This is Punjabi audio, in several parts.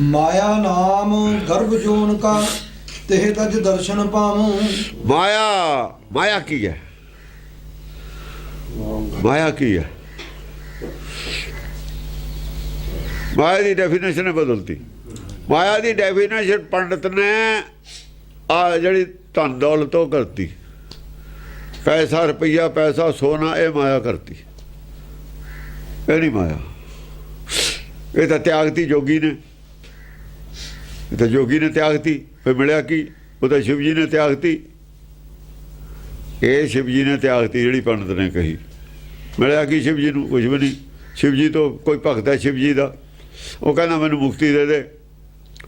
ਮਾਇਆ ਨਾਮ ਗਰਭ ਜੋਨ ਕਾ ਤਿਹ ਤਜ ਦਰਸ਼ਨ ਪਾਵੂੰ। ਮਾਇਆ ਮਾਇਆ ਕੀ ਹੈ? ਮਾਇਆ ਕੀ ਹੈ? ਮਾਇਆ ਦੀ ਡੈਫੀਨੇਸ਼ਨ ਬਦਲਤੀ। ਮਾਇਆ ਦੀ ਡੈਫੀਨੇਸ਼ਨ ਪੰਡਤ ਨੇ ਆ ਜਿਹੜੀ ਧਨ ਦੌਲਤ ਉਹ ਕਰਤੀ। ਪੈਸਾ, ਰੁਪਈਆ, ਪੈਸਾ, ਸੋਨਾ, ਇਹ ਮਾਇਆ ਕਰਤੀ। ਇਹ ਨਹੀਂ ਮਾਇਆ। ਇਹ ਤਾਂ ਤਿਆਗਤੀ ਜੋਗੀ ਨੇ। ਇਹ ਤਾਂ ਜੋਗੀ ਨੇ ਤਿਆਗਤੀ ਫਿਰ ਮਿਲਿਆ ਕੀ? ਉਹ ਤਾਂ ਸ਼ਿਵ ਜੀ ਨੇ ਤਿਆਗਤੀ ਇਹ ਸ਼ਿਵ ਜੀ ਨੇ ਤਿਆਗਤੀ ਜਿਹੜੀ ਪੰਡਤ ਨੇ ਕਹੀ। ਮਿਲਿਆ ਕੀ ਸ਼ਿਵ ਜੀ ਨੂੰ? ਕੁਝ ਵੀ ਨਹੀਂ। ਸ਼ਿਵ ਜੀ ਤੋਂ ਕੋਈ ਭਗਤ ਹੈ ਸ਼ਿਵ ਜੀ ਦਾ? ਉਹ ਕਹਿੰਦਾ, ਮੈਨੂੰ ਮੁਕਤੀ ਦੇ ਦੇ।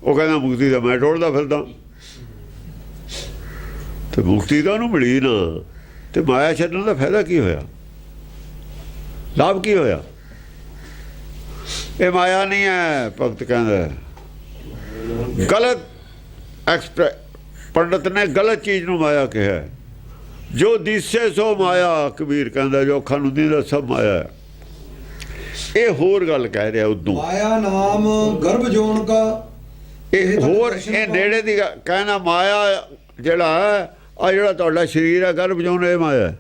ਉਹ ਕਹਿੰਦਾ, ਮੁਕਤੀ ਦਾ ਮੈਂ ਟੋੜਦਾ ਫਿਰਦਾ। ਤੇ ਮੁਕਤੀ ਤਾਂ ਉਹਨੂੰ ਮਿਲੀ ਨਾ। ਤੇ ਮਾਇਆ ਛੱਡਣ ਦਾ ਫਾਇਦਾ ਕੀ ਹੋਇਆ? ਲਾਭ ਕੀ ਹੋਇਆ? ਇਹ ਮਾਇਆ ਨਹੀਂ ਹੈ, ਭਗਤ ਕਹਿੰਦਾ। ਗਲਤ ਐਕਸਪ੍ਰੈ ਪੰਡਤ ਨੇ ਗਲਤ ਚੀਜ਼ ਨੂੰ ਮਾਇਆ ਕਿਹਾ। ਜੋ ਦਿਸੇ ਸੋ ਮਾਇਆ ਕਬੀਰ ਕਹਿੰਦਾ ਜੋ ਅੱਖਾਂ ਨੂੰ ਦੀਦਾ ਸਭ ਮਾਇਆ। ਇਹ ਹੋਰ ਗੱਲ ਕਹਿ ਰਿਹਾ ਉਦੋਂ ਮਾਇਆ ਨਾਮ ਗਰਭ ਜੋਨ ਕਾ ਇਹ ਹੋਰ ਇਹ ਨੇੜੇ ਦੀ ਕਹਿਣਾ ਮਾਇਆ ਜਿਹੜਾ ਹੈ ਆ ਜਿਹੜਾ ਤੁਹਾਡਾ ਸਰੀਰ ਹੈ ਗਰਭ ਜੋਨ ਇਹ ਮਾਇਆ।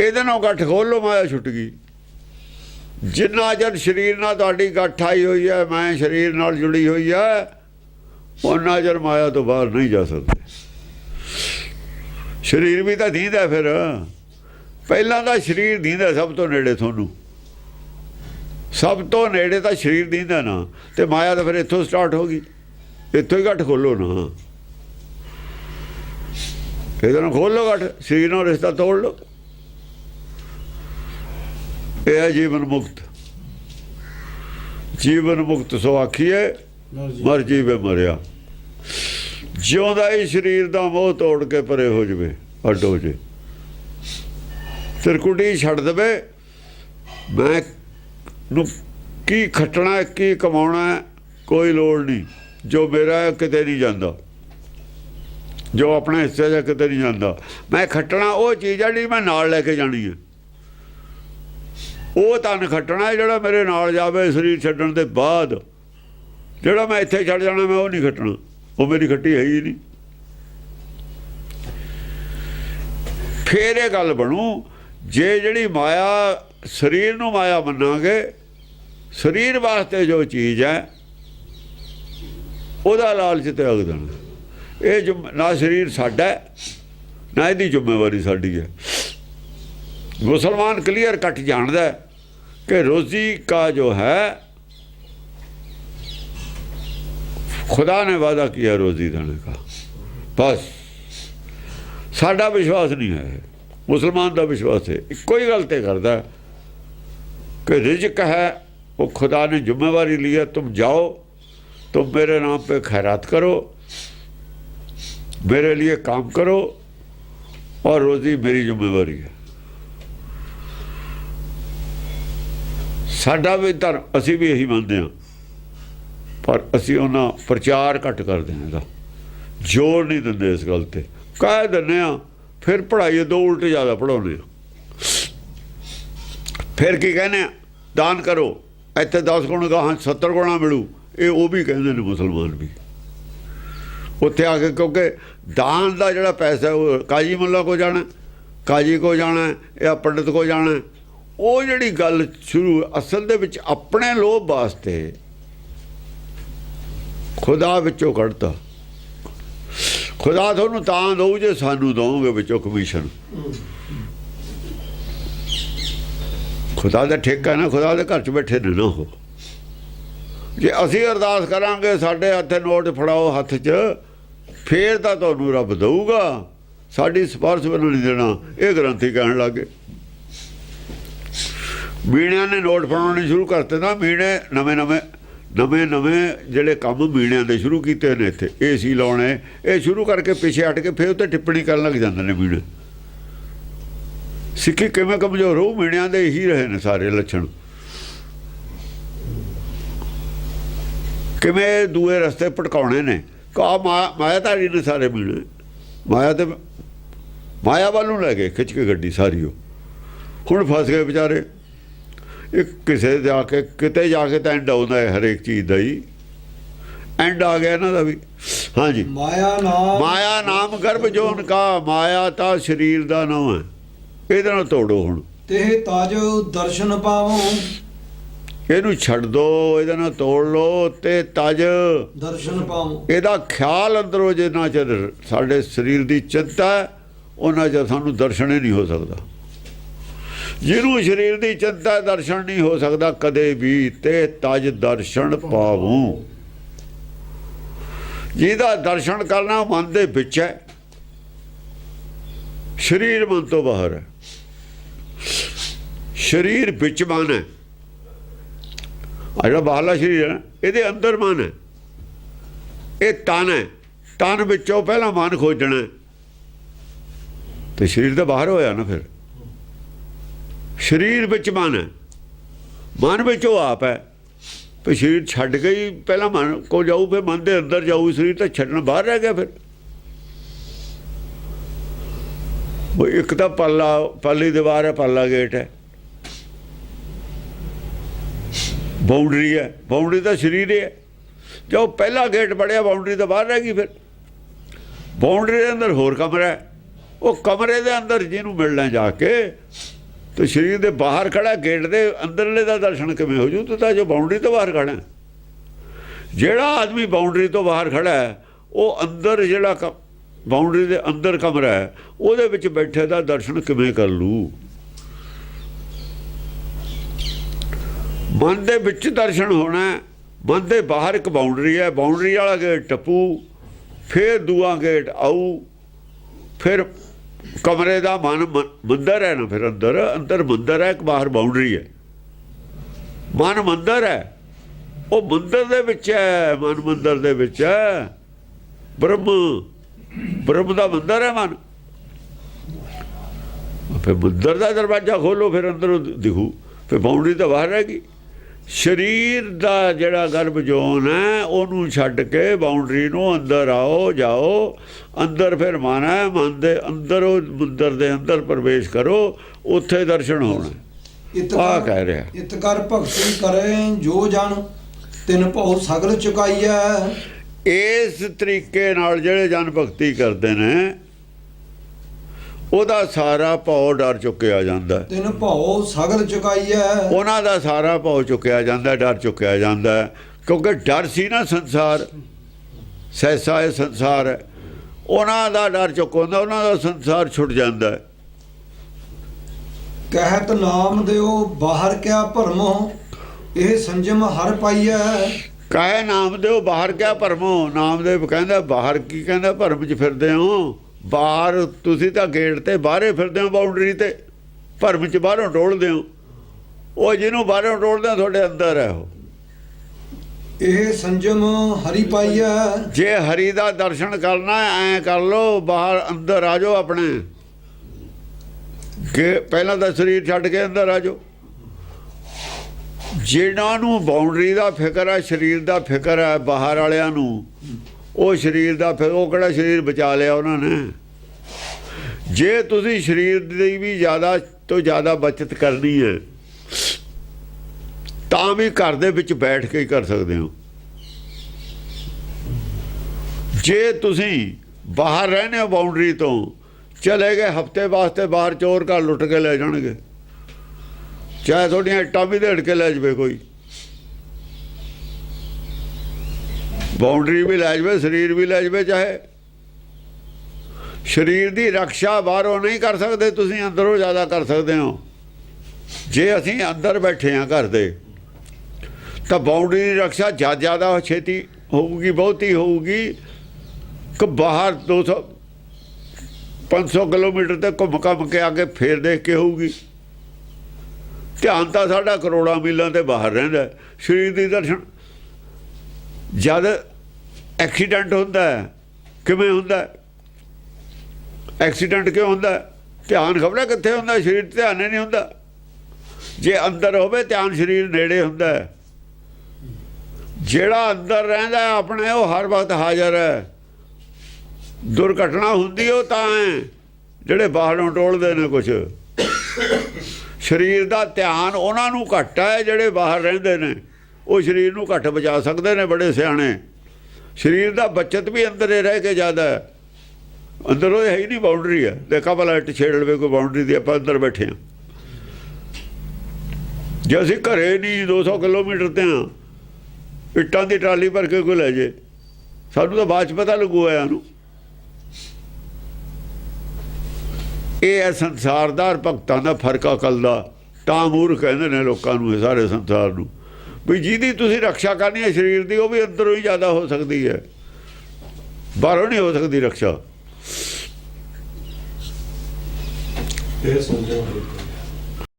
ਇਹਦੇ ਨਾਲ ਗੱਠ ਖੋਲੋ ਮਾਇਆ ਛੁੱਟ ਗਈ ਜਿੰਨਾ ਜਦ ਸਰੀਰ ਨਾਲ ਤੁਹਾਡੀ ਗੱਠ ਆਈ ਹੋਈ ਹੈ, ਮੈਂ ਸਰੀਰ ਨਾਲ ਜੁੜੀ ਹੋਈ ਹੈ ਉਹਨਾਂ ਜਰ ਮਾਇਆ ਤੋਂ ਬਾਹਰ ਨਹੀਂ ਜਾ ਸਕਦੇ। ਸਰੀਰ ਵੀ ਤਾਂ ਦੀਂਦਾ ਫਿਰ। ਪਹਿਲਾਂ ਤਾਂ ਸਰੀਰ ਦੀਂਦਾ ਸਭ ਤੋਂ ਨੇੜੇ ਤੁਹਾਨੂੰ। ਸਭ ਤੋਂ ਨੇੜੇ ਤਾਂ ਸਰੀਰ ਦੀਂਦਾ ਨਾ, ਤੇ ਮਾਇਆ ਤਾਂ ਫਿਰ ਇੱਥੋਂ ਸਟਾਰਟ ਹੋ ਗਈ। ਇੱਥੋਂ ਹੀ ਗੱਠ ਖੋਲੋ ਨਾ। ਇਹਦੇ ਨਾਲ ਖੋਲੋ ਗੱਠ, ਸਰੀਰ ਨਾਲ ਰਿਸ਼ਤਾ ਤੋੜ ਲਓ। ਇਹ ਹੈ ਜੀਵਨ ਮੁਕਤ। ਜੀਵਨ ਮੁਕਤ ਸੋ ਆਖੀਏ ਮਰ ਜੀਵੇ ਮਰਿਆ। ਜਿਉਂਦਾ ਹੀ ਸਰੀਰ ਦਾ ਮੋਹ ਤੋੜ ਕੇ ਪਰੇ ਹੋ ਜਵੇ ਅੱਡ ਹੋ ਜੇ। ਤਿਰਕੁਟੀ ਛੱਡ ਦੇਵੇ ਮੈਂ ਨੂੰ ਕੀ ਖੱਟਣਾ ਕੀ ਕਮਾਉਣਾ ਕੋਈ ਲੋੜ ਨਹੀਂ। ਜੋ ਮੇਰਾ ਕਿਤੇ ਨਹੀਂ ਜਾਂਦਾ। ਜੋ ਆਪਣੇ ਹਿੱਸੇ ਦਾ ਕਿਤੇ ਨਹੀਂ ਜਾਂਦਾ। ਮੈਂ ਖੱਟਣਾ ਉਹ ਚੀਜ਼ ਆ ਜਿਹੜੀ ਮੈਂ ਨਾਲ ਲੈ ਕੇ ਜਾਣੀ ਹੈ। ਉਹ ਤਨ ਖੱਟਣਾ ਜਿਹੜਾ ਮੇਰੇ ਨਾਲ ਜਾਵੇ ਸਰੀਰ ਛੱਡਣ ਦੇ ਬਾਅਦ। ਜਿਹੜਾ ਮੈਂ ਇੱਥੇ ਛੱਡ ਜਾਣਾ, ਮੈਂ ਉਹ ਨਹੀਂ ਖੱਟਣਾ ਉਹ ਮੇਰੀ ਖੱਟੀ ਹੈ ਹੀ ਨਹੀਂ। ਫੇਰ ਇਹ ਗੱਲ ਬਣੂ, ਜੇ ਜਿਹੜੀ ਮਾਇਆ ਸਰੀਰ ਨੂੰ ਮਾਇਆ ਮੰਨਾਂਗੇ, ਸਰੀਰ ਵਾਸਤੇ ਜੋ ਚੀਜ਼ ਹੈ, ਉਹਦਾ ਲਾਲਚ ਤਿਆਗ ਦੇਣਾ ਇਹ ਜੁਮ- ਨਾ ਸਰੀਰ ਸਾਡਾ ਨਾ ਇਹਦੀ ਜ਼ਿੰਮੇਵਾਰੀ ਸਾਡੀ ਹੈ। ਮੁਸਲਮਾਨ ਕਲੀਅਰ ਕੱਟ ਜਾਣਦਾ ਹੈ ਕਿ ਰੋਜ਼ੀ ਕਾ ਜੋ ਹੈ खुदा ने वादा किया रोजी देने का बस ਸਾਡਾ ਵਿਸ਼ਵਾਸ ਨਹੀਂ ਹੈ ਮੁਸਲਮਾਨ ਦਾ ਵਿਸ਼ਵਾਸ ਹੈ ਇੱਕੋ ਹੀ ਗੱਲ ਤੇ ਕਰਦਾ ਹੈ कि रिज्क है वो खुदा ने जिम्मेवारी लिया तुम जाओ तुम मेरे नाम पे खैरात करो मेरे लिए काम करो और रोजी मेरी जिम्मेवारी है ਸਾਡਾ ਵੀ ਧਰਮ, ਅਸੀਂ ਵੀ ਇਹੀ ਮੰਨਦੇ ਹਾਂ। ਪਰ ਅਸੀਂ ਉਹਨਾਂ ਪ੍ਰਚਾਰ ਘੱਟ ਕਰਦੇ ਹਾਂ ਇਹਦਾ। ਜ਼ੋਰ ਨਹੀਂ ਦਿੰਦੇ ਇਸ ਗੱਲ ਤੇ। ਕਹਿ ਦਿੰਦੇ ਆ ਫਿਰ ਪੜ੍ਹਾਈ ਦੋ ਉਲਟ ਜ਼ਿਆਦਾ ਪੜਾਉਂਦੇ ਆ ਫਿਰ ਕੀ ਕਹਿੰਦੇ ਆ ਦਾਨ ਕਰੋ, ਇੱਥੇ 10 ਗੁਣ ਗਾਹਾਂ 70 ਗੁਣਾ ਮਿਲੂ। ਇਹ ਉਹ ਵੀ ਕਹਿੰਦੇ ਨੇ ਮੁਸਲਮਾਨ ਵੀ। ਉੱਥੇ ਆ ਕੇ ਕਿਉਂਕਿ ਦਾਨ ਦਾ ਜਿਹੜਾ ਪੈਸਾ ਉਹ ਕਾਜੀ ਮੁੱਲਾ ਕੋ ਜਾਣਾ, ਕਾਜੀ ਕੋ ਜਾਣਾ ਜਾਂ ਪੰਡਤ ਕੋ ਜਾਣਾ ਉਹ ਜਿਹੜੀ ਗੱਲ ਸ਼ੁਰੂ ਅਸਲ ਦੇ ਵਿੱਚ ਆਪਣੇ ਲੋਭ ਵਾਸਤੇ ਖੁਦਾ ਵਿੱਚੋਂ ਕੱਢਤਾ। ਖੁਦਾ ਤੁਹਾਨੂੰ ਤਾਂ ਦਊ ਜੇ ਸਾਨੂੰ ਦਓਗੇ ਵਿੱਚੋਂ ਕਮਿਸ਼ਨ। ਖੁਦਾ ਦਾ ਠੇਕਾ ਨਾ, ਖੁਦਾ ਦੇ ਘਰ 'ਚ ਬੈਠੇ ਨੇ ਨਾ ਉਹ। ਜੇ ਅਸੀਂ ਅਰਦਾਸ ਕਰਾਂਗੇ, ਸਾਡੇ ਹੱਥੇ ਨੋਟ ਫੜਾਓ ਹੱਥ 'ਚ, ਫੇਰ ਤਾਂ ਤੁਹਾਨੂੰ ਰੱਬ ਦਊਗਾ। ਸਾਡੀ ਸਪਰਸ਼ ਵੱਲੋਂ ਨਹੀਂ ਦੇਣਾ। ਇਹ ਗ੍ਰੰਥੀ ਕਹਿਣ ਲੱਗੇ। ਮੀਣਿਆਂ ਨੇ ਨੋਟ ਫੜਾਉਣੇ ਸ਼ੁਰੂ ਕਰਤੇ ਨਾ, ਮੀਣੇ ਨਵੇਂ ਨਵੇਂ ਨਵੇਂ ਨਵੇਂ ਜਿਹੜੇ ਕੰਮ ਮੀਣਿਆਂ ਦੇ ਸ਼ੁਰੂ ਕੀਤੇ ਨੇ ਇੱਥੇ, ਏਸੀ ਲਾਉਣੇ, ਇਹ ਸ਼ੁਰੂ ਕਰਕੇ ਪਿੱਛੇ ਹਟ ਕੇ ਫਿਰ ਉੱਤੇ ਟਿੱਪਣੀ ਕਰਨ ਲੱਗ ਜਾਂਦੇ ਨੇ ਮੀਣੇ। ਸਿੱਖੀ ਕਿਵੇਂ ਕਮਜ਼ੋਰ ਹੋ ਮੀਣਿਆਂ ਦੇ ਹੀ ਰਹੇ ਨੇ ਸਾਰੇ ਲੱਛਣ। ਕਿਵੇਂ ਦੂਏ ਰਸਤੇ ਭਟਕਾਉਣੇ ਨੇ? ਕਾ ਮਾਇਆ ਧਾਰੀ ਨੇ ਸਾਰੇ ਮੀਣੇ। ਮਾਇਆ ਤੇ, ਮਾਇਆ ਵੱਲ ਨੂੰ ਲੈ ਕੇ ਖਿੱਚ ਕੇ ਗੱਡੀ ਸਾਰੀ ਉਹ। ਹੁਣ ਫਸ ਗਏ ਵਿਚਾਰੇ। ਇੱਕ ਕਿਸੇ ਜਾ ਕੇ ਕਿਤੇ ਜਾ ਕੇ ਤਾਂ ਐਂਡ ਆਉਂਦਾ ਹੈ ਹਰੇਕ ਚੀਜ਼ ਦਾ ਹੀ। ਐਂਡ ਆ ਗਿਆ ਇਹਨਾਂ ਦਾ ਵੀ। ਹਾਂਜੀ। ਮਾਇਆ ਨਾਮ। ਮਾਇਆ ਨਾਮ ਗਰਭ ਜੋਨ ਕਾ ਮਾਇਆ ਤਾਂ ਸਰੀਰ ਦਾ ਨਾਮ ਹੈ। ਇਹਦੇ ਨਾਲ ਤੋੜੋ ਹੁਣ। ਤੇ ਤਜ ਦਰਸ਼ਨ ਪਾਵੋ। ਇਹਨੂੰ ਛੱਡ ਦੋ ਇਹਦੇ ਨਾਲ ਤੋੜ ਲੋ ਤੇ ਤਜ। ਦਰਸ਼ਨ ਪਾਵੋ। ਇਹਦਾ ਖਿਆਲ ਅੰਦਰੋਂ ਜਿੰਨਾ ਚਿਰ ਸਾਡੇ ਸਰੀਰ ਦੀ ਚਿੰਤਾ ਉਹਨਾਂ ਚਿਰ ਸਾਨੂੰ ਦਰਸ਼ਨ ਹੀ ਨਹੀਂ ਹੋ ਸਕਦਾ। ਜਿਹਨੂੰ ਸਰੀਰ ਦੀ ਚਿੰਤਾ ਦਰਸ਼ਨ ਨਹੀਂ ਹੋ ਸਕਦਾ ਕਦੇ ਵੀ ਤੇ ਤਜ ਦਰਸ਼ਨ ਪਾਵੂ। ਜਿਹਦਾ ਦਰਸ਼ਨ ਕਰਨਾ ਮਨ ਦੇ ਵਿੱਚ ਹੈ ਸਰੀਰ ਮਨ ਤੋਂ ਬਾਹਰ ਹੈ। ਸਰੀਰ ਵਿੱਚ ਮਨ ਹੈ। ਜਿਹੜਾ ਬਾਹਰਲਾ ਸਰੀਰ ਹੈ ਨਾ, ਇਹਦੇ ਅੰਦਰ ਮਨ ਹੈ। ਇਹ ਤਨ ਹੈ। ਤਨ ਵਿੱਚੋਂ ਪਹਿਲਾਂ ਮਨ ਖੋਜਣਾ ਤੇ ਸਰੀਰ ਤਾਂ ਬਾਹਰ ਹੋਇਆ ਨਾ ਫਿਰ। ਸਰੀਰ ਵਿੱਚ ਮਨ ਹੈ। ਮਨ ਵਿੱਚ ਉਹ ਆਪ ਹੈ। ਤੇ ਸਰੀਰ ਛੱਡ ਕੇ ਹੀ ਪਹਿਲਾਂ ਮਨ ਕੋ ਜਾਊ, ਫਿਰ ਮਨ ਦੇ ਅੰਦਰ ਜਾਊ, ਸਰੀਰ ਤਾਂ ਛੱਡਣ ਬਾਹਰ ਰਹਿ ਗਿਆ ਫਿਰ। ਉਹ ਇੱਕ ਤਾਂ ਪੱਲਾ, ਪੱਲੀ ਦੀਵਾਰ ਹੈ, ਪੱਲਾ ਗੇਟ ਹੈ। ਬਾਉਂਡਰੀ ਹੈ। ਬਾਉਂਡਰੀ ਤਾਂ ਸਰੀਰ ਹੀ ਹੈ। ਜੋ ਪਹਿਲਾ ਗੇਟ ਬੜਿਆ ਬਾਉਂਡਰੀ ਤੋਂ ਬਾਹਰ ਰਹਿ ਗਈ ਫਿਰ। ਬਾਉਂਡਰੀ ਦੇ ਅੰਦਰ ਹੋਰ ਕਮਰਾ ਹੈ। ਉਹ ਕਮਰੇ ਦੇ ਅੰਦਰ ਜਿਹਨੂੰ ਮਿਲਣਾ ਜਾ ਕੇ ਤੇ ਸਰੀਰ ਦੇ ਬਾਹਰ ਖੜਾ, ਗੇਟ ਦੇ ਅੰਦਰਲੇ ਦਾ ਦਰਸ਼ਨ ਕਿਵੇਂ ਹੋ ਜੂ? ਤੂੰ ਤਾਂ ਜੋ ਬਾਉਂਡਰੀ ਤੋਂ ਬਾਹਰ ਖੜਾ ਜਿਹੜਾ ਆਦਮੀ ਬਾਉਂਡਰੀ ਤੋਂ ਬਾਹਰ ਖੜਾ ਹੈ, ਉਹ ਅੰਦਰ ਜਿਹੜਾ ਕ- ਬਾਉਂਡਰੀ ਦੇ ਅੰਦਰ ਕਮਰਾ ਹੈ, ਉਹਦੇ ਵਿੱਚ ਬੈਠੇ ਦਾ ਦਰਸ਼ਨ ਕਿਵੇਂ ਕਰ ਲੂ? ਮਨ ਦੇ ਵਿੱਚ ਦਰਸ਼ਨ ਹੋਣਾ ਮਨ ਦੇ ਬਾਹਰ ਇੱਕ ਬਾਉਂਡਰੀ ਹੈ ਬਾਉਂਡਰੀ ਵਾਲਾ ਗੇਟ ਟੱਪੂ, ਫਿਰ ਦੂਆ ਗੇਟ ਆਊ, ਫਿਰ ਕਮਰੇ ਦਾ ਮਨ ਮੰਦਰ ਹੈ ਨਾ ਫਿਰ ਅੰਦਰ ਅੰਦਰ ਮੰਦਰ ਹੈ, ਇੱਕ ਬਾਹਰ ਬਾਉਂਡਰੀ ਹੈ। ਮਨ ਮੰਦਰ ਹੈ। ਉਹ ਮੰਦਰ ਦੇ ਵਿੱਚ ਹੈ, ਮਨ ਮੰਦਰ ਦੇ ਵਿੱਚ ਹੈ। ਬ੍ਰਹਮ ਬ੍ਰਹਮ ਦਾ ਮੰਦਰ ਹੈ ਮਨ। ਫਿਰ ਮੰਦਰ ਦਾ ਦਰਵਾਜ਼ਾ ਖੋਲੋ, ਫਿਰ ਅੰਦਰੋਂ ਦਿਖੂ। ਫਿਰ ਬਾਉਂਡਰੀ ਤਾਂ ਬਾਹਰ ਰਹਿ ਗਈ। ਸਰੀਰ ਦਾ ਜਿਹੜਾ ਗਰਭ ਜੋਨ ਹੈ ਉਹਨੂੰ ਛੱਡ ਕੇ ਬਾਉਂਡਰੀ ਨੂੰ ਅੰਦਰ ਆਓ ਜਾਓ ਅੰਦਰ ਫਿਰ ਮਨ ਹੈ ਮਨ ਦੇ ਅੰਦਰ ਉਹ ਮੰਦਰ ਦੇ ਅੰਦਰ ਪ੍ਰਵੇਸ਼ ਕਰੋ ਉੱਥੇ ਦਰਸ਼ਨ ਹੋਣਾ। ਕਰ ਕਹਿ ਰਿਹਾ। ਇਤ ਕਰ ਭਗਤੀ ਕਰੇ ਜੋ ਜਨ ਤਿਨ ਭਉ ਸਗਲ ਚੁਕਾਈਐ। ਇਸ ਤਰੀਕੇ ਨਾਲ ਜਿਹੜੇ ਜਨ ਭਗਤੀ ਕਰਦੇ ਨੇ ਉਹਦਾ ਸਾਰਾ ਭਉ ਡਰ ਚੁੱਕਿਆ ਜਾਂਦਾ। ਹੈ। ਤਿਨ ਭਉ ਸਗਲ ਚੁਕਾਈਐ। ਉਹਨਾਂ ਦਾ ਸਾਰਾ ਭਉ ਚੁੱਕਿਆ ਜਾਂਦਾ ਹੈ, ਡਰ ਚੁੱਕਿਆ ਜਾਂਦਾ। ਹੈ। ਕਿਉਂਕਿ ਡਰ ਸੀ ਨਾ ਸੰਸਾਰ। ਸੈਸਾ ਇਹ ਸੰਸਾਰ ਹੈ। ਉਹਨਾਂ ਦਾ ਡਰ ਚੁੱਕ ਹੁੰਦਾ ਉਹਨਾਂ ਦਾ ਸੰਸਾਰ ਛੁੱਟ ਜਾਂਦਾ। ਹੈ ਕਹਿਤ ਨਾਮ ਦਿਓ ਬਾਹਰ ਕਿਆ ਭਰਮੋ ਇਹ ਸੰਜਮ ਹਰ ਪਾਈਐ। ਕਾਹੇ ਨਾਮਦੇਵ ਬਾਹਰ ਕਿਆ ਭਰਮੋ। ਨਾਮਦੇਵ ਕਹਿੰਦਾ ਬਾਹਰ ਕੀ ਕਹਿੰਦਾ ਭਰਮ 'ਚ ਫਿਰਦੇ ਹੋ। ਬਾਹਰ ਤੁਸੀਂ ਤਾਂ ਗੇਟ ਤੇ ਬਾਹਰੇ ਫਿਰਦੇ ਹੋ ਬਾਉਂਡਰੀ ਤੇ ਭਰਮ 'ਚ ਬਾਹਰੋਂ ਟੋਲਦੇ ਹੋ। ਉਹ ਜਿਹਨੂੰ ਬਾਹਰੋਂ ਟੋਲਦੇ ਤੁਹਾਡੇ ਅੰਦਰ ਹੈ ਉਹ। ਇਹ ਸੰਜਮ ਹਰੀ ਪਾਈਐ ਜੇ ਹਰੀ ਦਾ ਦਰਸ਼ਨ ਕਰਨਾ ਐ ਕਰ ਲੋ ਬਾਹਰ ਅੰਦਰ ਆ ਜਾਓ ਆਪਣੇ। ਕਿ ਪਹਿਲਾਂ ਤਾਂ ਸਰੀਰ ਛੱਡ ਕੇ ਅੰਦਰ ਆ ਜਾਓ। ਜਿਹਨਾਂ ਨੂੰ ਬਾਉਂਡਰੀ ਦਾ ਫਿਕਰ ਹੈ ਸਰੀਰ ਦਾ ਫਿਕਰ ਹੈ ਬਾਹਰ ਵਾਲਿਆਂ ਨੂੰ ਉਹ ਸਰੀਰ ਦਾ ਫਿਰ ਉਹ ਕਿਹੜਾ ਸਰੀਰ ਬਚਾ ਲਿਆ ਉਹਨਾਂ ਨੇ? ਜੇ ਤੁਸੀਂ ਸਰੀਰ ਦੀ ਵੀ ਜ਼ਿਆਦਾ ਤੋਂ ਜ਼ਿਆਦਾ ਬਚਤ ਕਰਨੀ ਹੈ, ਤਾਂ ਵੀ ਘਰ ਦੇ ਵਿੱਚ ਬੈਠ ਕੇ ਹੀ ਕਰ ਸਕਦੇ ਹੋ। ਜੇ ਤੁਸੀਂ ਬਾਹਰ ਰਹਿੰਦੇ ਹੋ ਬਾਉਂਡਰੀ ਤੋਂ, ਚਲੇ ਗਏ, ਹਫ਼ਤੇ ਵਾਸਤੇ ਬਾਹਰ ਚੋਰ ਘਰ ਲੁੱਟ ਕੇ ਲੈ ਜਾਣਗੇ। ਚਾਹੇ ਤੁਹਾਡੀਆਂ ਇੱਟਾਂ ਵੀ ਦੇੜ ਕੇ ਲੈ ਜਾਵੇ ਕੋਈ। ਬਾਉਂਡਰੀ ਵੀ ਲੈ ਜਾਵੇ, ਸਰੀਰ ਵੀ ਲੈ ਜਾਵੇ, ਚਾਹੇ ਸਰੀਰ ਦੀ ਰੱਖਿਆ ਬਾਹਰੋਂ ਨਹੀਂ ਕਰ ਸਕਦੇ, ਤੁਸੀਂ ਅੰਦਰੋਂ ਜ਼ਿਆਦਾ ਕਰ ਸਕਦੇ ਹੋ। ਜੇ ਅਸੀਂ ਅੰਦਰ ਬੈਠੇ ਹਾਂ ਘਰ ਦੇ, ਤਾਂ ਬਾਉਂਡਰੀ ਦੀ ਰੱਖਿਆ ਜ਼ਿਆਦਾ ਜ਼ਿਆਦਾ ਛੇਤੀ ਹੋਊਗੀ, ਬਹੁਤੀ ਹੋਊਗੀ। ਕਿ ਬਾਹਰ 200 500 ਕਿਲੋਮੀਟਰ ਤੇ ਘੁੰਮ ਘੰਮ ਕੇ ਆ ਕੇ ਫੇਰ ਦੇਖ ਕੇ ਹੋਊਗੀ। ਧਿਆਨ ਤਾਂ ਸਾਡਾ ਕਰੋੜਾਂ ਮੀਲਾਂ ਤੇ ਬਾਹਰ ਰਹਿੰਦਾ ਸਰੀਰ ਦੀ ਦਰਸ਼ਨ ਜਦ ਐਕਸੀਡੈਂਟ ਹੁੰਦਾ ਕਿਵੇਂ ਹੁੰਦਾ ਐਕਸੀਡੈਂਟ ਕਿਉਂ ਹੁੰਦਾ ਧਿਆਨ ਖਬਰ ਕਿੱਥੇ ਹੁੰਦਾ ਸਰੀਰ 'ਤੇ ਧਿਆਨ ਹੀ ਨਹੀਂ ਹੁੰਦਾ। ਜੇ ਅੰਦਰ ਹੋਵੇ ਧਿਆਨ ਸਰੀਰ ਨੇੜੇ ਹੁੰਦਾ ਜਿਹੜਾ ਅੰਦਰ ਰਹਿੰਦਾ ਆਪਣੇ ਉਹ ਹਰ ਵਕਤ ਹਾਜ਼ਰ ਹੈ। ਦੁਰਘਟਨਾ ਹੁੰਦੀ ਉਹ ਤਾਂ ਹੈ, ਜਿਹੜੇ ਬਾਹਰੋਂ ਟੋਲਦੇ ਨੇ ਕੁਝ ਸਰੀਰ ਦਾ ਧਿਆਨ ਉਹਨਾਂ ਨੂੰ ਘੱਟ ਹੈ, ਜਿਹੜੇ ਬਾਹਰ ਰਹਿੰਦੇ ਨੇ। ਉਹ ਸਰੀਰ ਨੂੰ ਘੱਟ ਬਚਾ ਸਕਦੇ ਨੇ ਬੜੇ ਸਿਆਣੇ। ਸਰੀਰ ਦਾ ਬਚਤ ਵੀ ਅੰਦਰ ਹੀ ਰਹਿ ਕੇ ਜ਼ਿਆਦਾ ਹੈ। ਅੰਦਰ ਉਹ ਹੈ ਹੀ ਨਹੀਂ ਬਾਉਂਡਰੀ ਹੈ। ਦੇਖਾ ਭਲਾ ਇੱਟ ਛੇੜ ਲਵੇ ਕੋਈ ਬਾਉਂਡਰੀ ਦੀ, ਆਪਾਂ ਅੰਦਰ ਬੈਠੇ ਹਾਂ। ਜੇ ਅਸੀਂ ਘਰੇ ਨਹੀਂ 200 ਕਿਲੋਮੀਟਰ ਤੇ ਹਾਂ, ਇੱਟਾਂ ਦੀ ਟਰਾਲੀ ਭਰ ਕੇ ਕੋਈ ਲੈ ਜੇ, ਸਾਨੂੰ ਤਾਂ ਬਾਅਦ ਚ ਪਤਾ ਲੱਗੂ ਆਇਆ ਨੂੰ। ਇਹ ਹੈ ਸੰਸਾਰਦਾਰ ਭਗਤਾਂ ਦਾ ਫ਼ਰਕ ਅਕਲ ਦਾ। ਤਾਂ ਮੂਰਖ ਕਹਿੰਦੇ ਨੇ ਲੋਕਾਂ ਨੂੰ ਇਹ ਸਾਰੇ ਸੰਸਾਰ ਨੂੰ। ਵੀ ਜਿਹਦੀ ਤੁਸੀਂ ਰੱਖਿਆ ਕਰਨੀ ਹੈ ਸਰੀਰ ਦੀ, ਉਹ ਵੀ ਅੰਦਰੋਂ ਹੀ ਜ਼ਿਆਦਾ ਹੋ ਸਕਦੀ ਹੈ। ਬਾਹਰੋਂ ਨਹੀਂ ਹੋ ਸਕਦੀ ਰੱਖਿਆ। ਇਹ ਸਮਝੋ